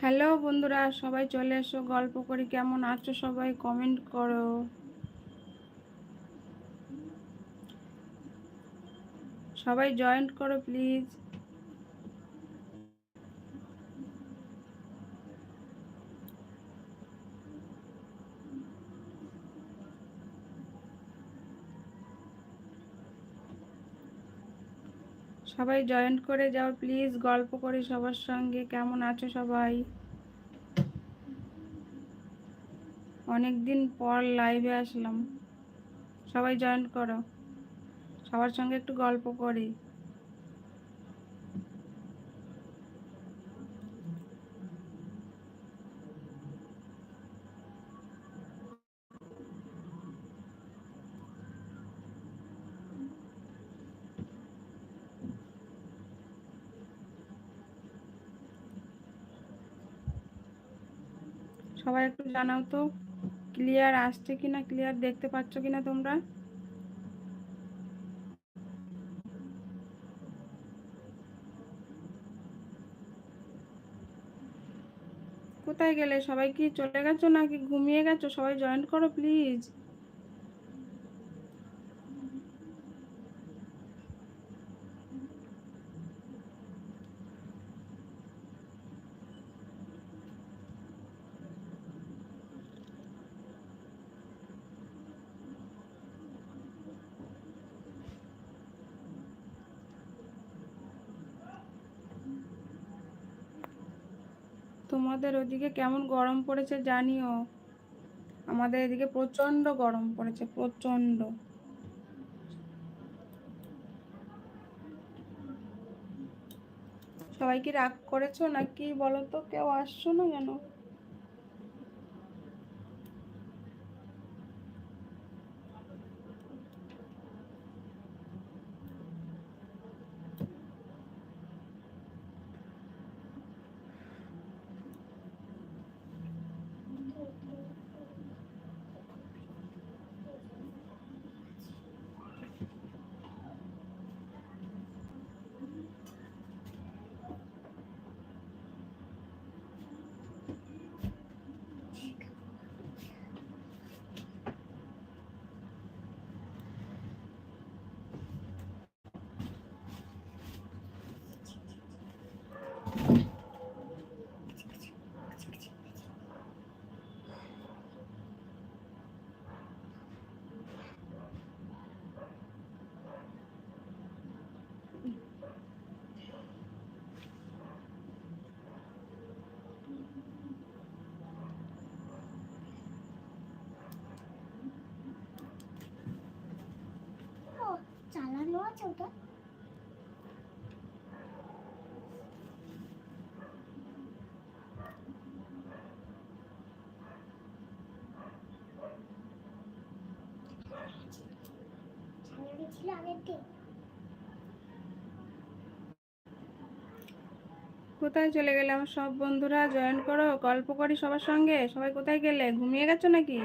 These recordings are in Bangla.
হ্যালো বন্ধুরা, সবাই চলে এসো, গল্প করি। কেমন আছো সবাই? কমেন্ট করো। সবাই জয়েন্ট করো প্লিজ সবাই জয়েন্ট করে যাও প্লিজ গল্প করি সবার সঙ্গে। কেমন আছো সবাই? অনেক দিন পর লাইভে আসলাম। সবাই জয়েন্ট করো। সবার সঙ্গে একটু গল্প করি। সবাই একটু জানাও তো ক্লিয়ার আসছে কিনা ক্লিয়ার দেখতে পাচ্ছ কিনা তোমরা? কোথায় গেলে? সবাই কি চলে গেছো নাকি ঘুমিয়ে গেছো? সবাই জয়েন করো প্লিজ তোমাদের ওদিকে কেমন গরম পড়েছে জানিও? আমাদের এদিকে প্রচণ্ড গরম পড়েছে প্রচণ্ড সবাই কি রাগ করেছ নাকি বলো তো? কেউ আসছো না কেন? ওটা? কোথায় চলে গেলে আমার সব বন্ধুরা জয়েন করো, গল্প করি সবার সঙ্গে। সবাই কোথায় গেলে? ঘুমিয়ে গেছো নাকি?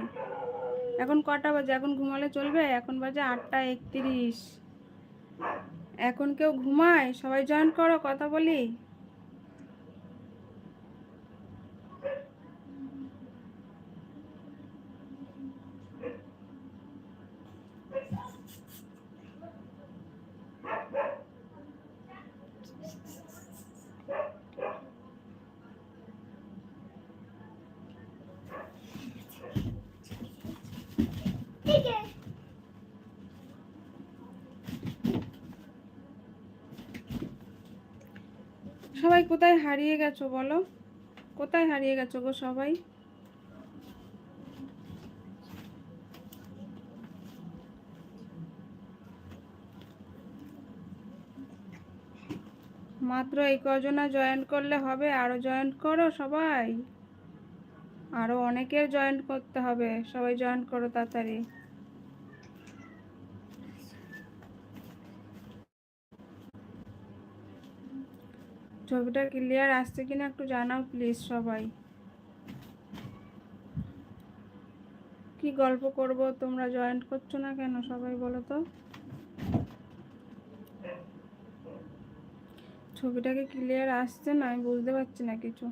এখন কটা বাজে? এখন ঘুমালে চলবে? এখন বাজে আটটা একত্রিশ। এখন কেউ ঘুমায়? সবাই জয়েন করো কথা বলি। সবাই কোথায় হারিয়ে গেছো বলো? কোথায় হারিয়ে গেছো গো সবাই? মাত্র এই কজনা জয়েন করলে হবে, আরও জয়েন করো সবাই। আরও অনেকের জয়েন করতে হবে, সবাই জয়েন করো তাড়াতাড়ি। ছবিটা ক্লিয়ার আসছে কিনা একটু জানাও প্লিজ সবাই। কি গল্প করব? তোমরা জয়েন্ট করছ না কেন সবাই বলো তো? ছবিটাকে ক্লিয়ার আসছে না? আমি বুঝতে পারছি না কিছু।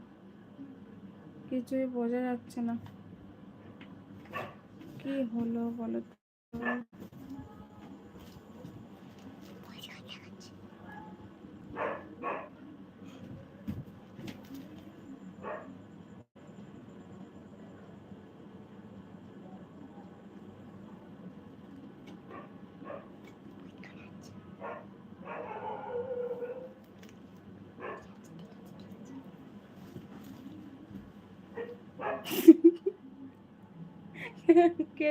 কিছুই বোঝা যাচ্ছে না। কি হলো বলো তো? কে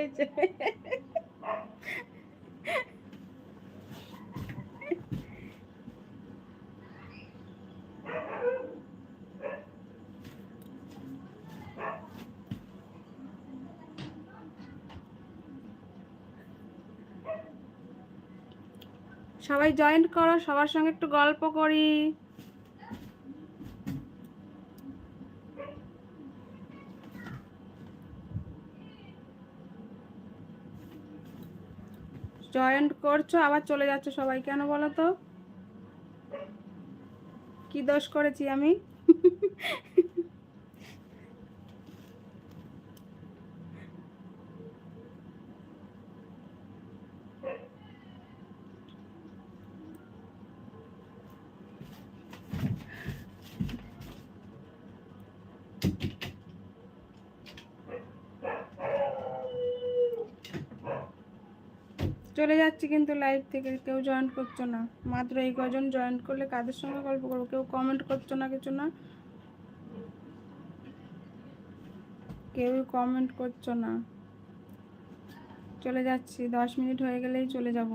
সবাই জয়েন্ট করো সবার সঙ্গে একটু গল্প করি। জয়েন্ট করছ আবার চলে যাচ্ছে সবাই কেন বলো তো? কি দোষ করেছি আমি? চলে যাচ্ছি কিন্তু লাইভ থেকে, কেউ জয়েন করছ না। মাত্র এই কজন জয়েন করলে কাদের সঙ্গে গল্প করব? কেউ কমেন্ট করছ না কিছু না? কেউ কমেন্ট করছ না। চলে যাচ্ছি, দশ মিনিট হয়ে গেলেই চলে যাব।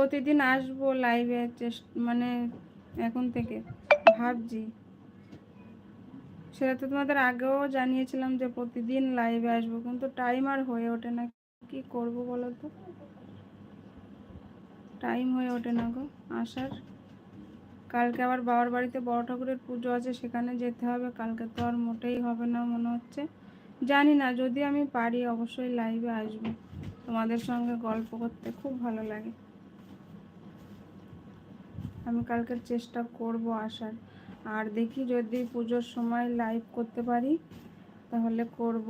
প্রতিদিন আসব লাইভে মানে এখন থেকে, ভাবছি। সেটা তো তোমাদের আগেও জানিয়েছিলাম যে প্রতিদিন লাইভে আসব, কিন্তু টাইম আর হয়ে ওঠে না। কি করব বলো তো? টাইম হয়ে ওঠে না গো, আসার। কালকে আবার বাবার বাড়িতে বড় ঠাকুরের পুজো আছে, সেখানে যেতে হবে। কালকে তো আর মোটেই হবে না মনে হচ্ছে। জানি না, যদি আমি পারি অবশ্যই লাইভে আসব। তোমাদের সঙ্গে গল্প করতে খুব ভালো লাগে। আমি কালকের চেষ্টা করব আসার। আর দেখি যদি পুজোর সময় লাইভ করতে পারি, তাহলে করব।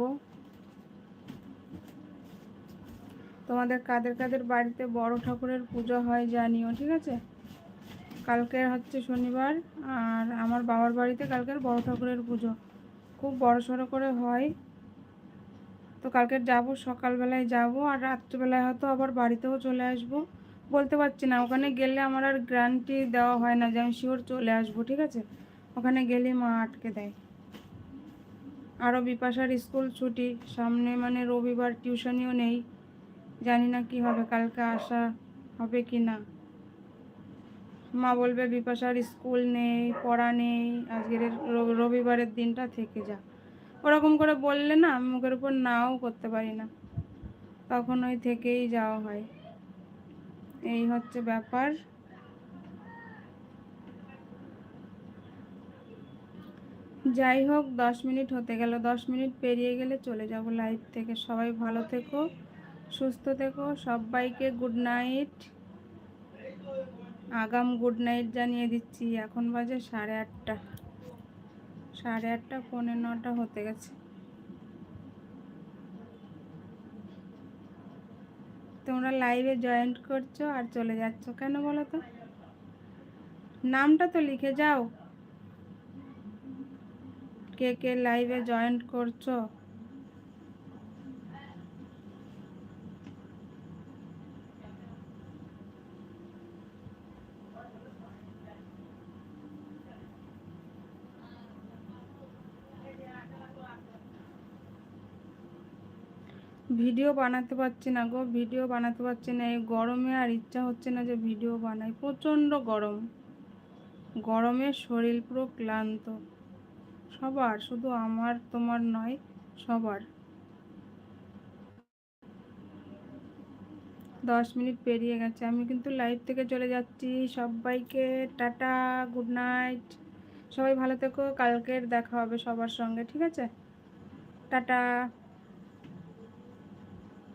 তোমাদের কাদের কাদের বাড়িতে বড় ঠাকুরের পুজো হয় জানিও, ঠিক আছে? কালকের হচ্ছে শনিবার, আর আমার বাবার বাড়িতে কালকের বড় ঠাকুরের পুজো। খুব বড় সড়ো করে হয়। তো কালকে যাব, সকালবেলায় যাব, আর রাত্রিবেলায় হয়তো আবার বাড়িতেও চলে আসব। বলতে পারছি না। ওখানে গেলে আমার আর গ্যারান্টি দেওয়া হয় না যে আমি শিওর চলে আসব, ঠিক আছে? ওখানে গেলে মা আটকে দেয়। আরও বিপাশার স্কুল ছুটি, সামনে মানে রবিবার টিউশনিও নেই। জানি না কি হবে, কালকে আসা হবে কি না। মা বলবে বিপাশার স্কুল নেই, পড়া নেই, আজকের রবিবারের দিনটা থেকে যা। ওরকম করে বললে না আমি মুখের উপর নাও করতে পারি না। তখন ওই থেকেই যাওয়া হয়। এই হচ্ছে ব্যাপার। যাই হোক, দশ মিনিট হতে গেল। দশ মিনিট পেরিয়ে গেলে চলে যাব লাইভ থেকে। সবাই ভালো থেকো, সুস্থ থেকো। সবাইকে গুড নাইট আগাম গুড নাইট জানিয়ে দিচ্ছি। এখন বাজে সাড়ে আটটা। সাড়ে আটটা, পৌনে নটা হতে গেছে। তোমরা লাইভে জয়েন্ট করছ আর চলে যাচ্ছ। কেন বলো তো? নামটা তো লিখে যাও। কে কে লাইভে জয়েন্ট করছ? ভিডিও বানাতে পারছি না গো, ভিডিও বানাতে পারছি না। এই গরমে আর ইচ্ছা হচ্ছে না যে ভিডিও বানাই। প্রচণ্ড গরম। গরমে শরীর পুরো ক্লান্ত। সবার, শুধু আমার, তোমার নয়, সবার। দশ মিনিট পেরিয়ে গেছে। আমি কিন্তু লাইভ থেকে চলে যাচ্ছি। সবাইকে টাটা গুড নাইট সবাই ভালো থেকো। কালকের দেখা হবে সবার সঙ্গে, ঠিক আছে? টাটা।